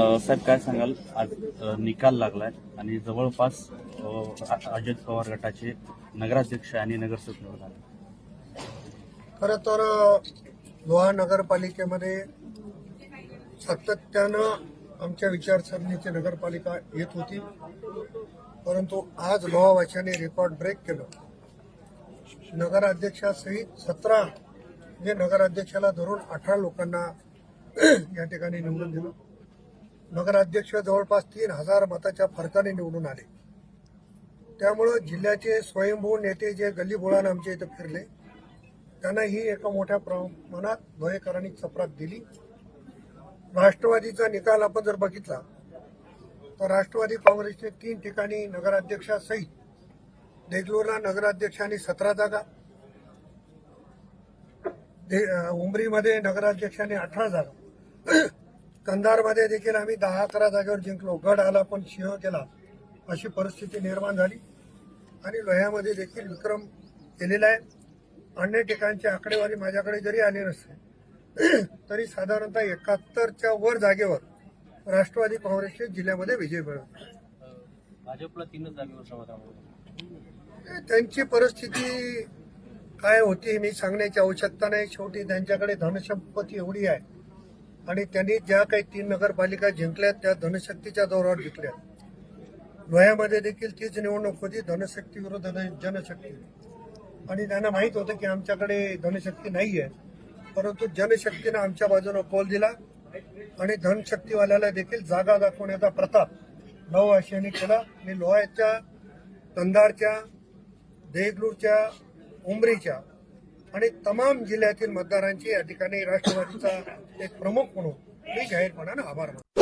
साहेब काय सांगाल? आज निकाल लागलाय आणि जवळपास अजित पवार गटाचे नगराध्यक्ष आणि नगरसेवक निवडून आले तर लोहा नगरपालिकेमध्ये सातत्यानं आमच्या विचारसरणीची नगरपालिका येत होती. परंतु आज लोहावाच्याने रेकॉर्ड ब्रेक केलं. नगराध्यक्षासहित सतरा म्हणजे नगराध्यक्षाला धरून अठरा लोकांना या ठिकाणी निवडून दिलं. नगराध्यक्ष जवळपास तीन हजार मताच्या फरकाने निवडून आले. त्यामुळं जिल्ह्याचे स्वयंभू नेते जे गल्लीबोळानं आमच्या इथं फिरले त्यांना ही एका मोठ्या प्रमाणात भयकरांनी चपराक दिली. राष्ट्रवादीचा निकाल आपण जर बघितला तर राष्ट्रवादी काँग्रेसने तीन ठिकाणी नगराध्यक्षासहित देगलूरला नगराध्यक्षांनी सतरा जागा दे- उमरीमध्ये नगराध्यक्षांनी अठरा जागा. कंधारमध्ये देखील आम्ही दहा अकरा जागेवर जिंकलो. गड आला पण सिंह गेला. अशी परिस्थिती निर्माण झाली. आणि लोह्यामध्ये देखील विक्रम केलेला आहे. अन्य ठिकाणची आकडेवारी माझ्याकडे जरी आली नसते तरी साधारणतः एकाहत्तरच्या वर जागेवर राष्ट्रवादी काँग्रेसचे जिल्ह्यामध्ये विजय मिळवले. भाजपला तीनच जागेवर समाधान त्यांची परिस्थिती काय होती मी सांगण्याची आवश्यकता नाही. शेवटी त्यांच्याकडे धनसंपत्ती एवढी आहे. आणि त्यांनी ज्या काही तीन नगरपालिका जिंकल्यात त्या धनशक्तीच्या जोरावर जिंकल्या लोह्यामध्ये देखील तीच निवडणूक होती धनशक्ती विरुद्ध जनशक्ती. आणि त्यांना माहीत होतं की आमच्याकडे धनशक्ती नाही आहे परंतु जनशक्तीनं आमच्या बाजूनं कौल दिला आणि धनशक्तीवाल्याला देखील जागा दाखवण्याचा प्रताप नववाशियांनी केला. आणि लोहाच्या कंधारच्या देगलूरच्या उमरीच्या आणि तमाम जिल्ह्यातील मतदारांची या ठिकाणी राष्ट्रवादीचा एक प्रमुख म्हणून मी जाहीरपणानं आभार मानतो.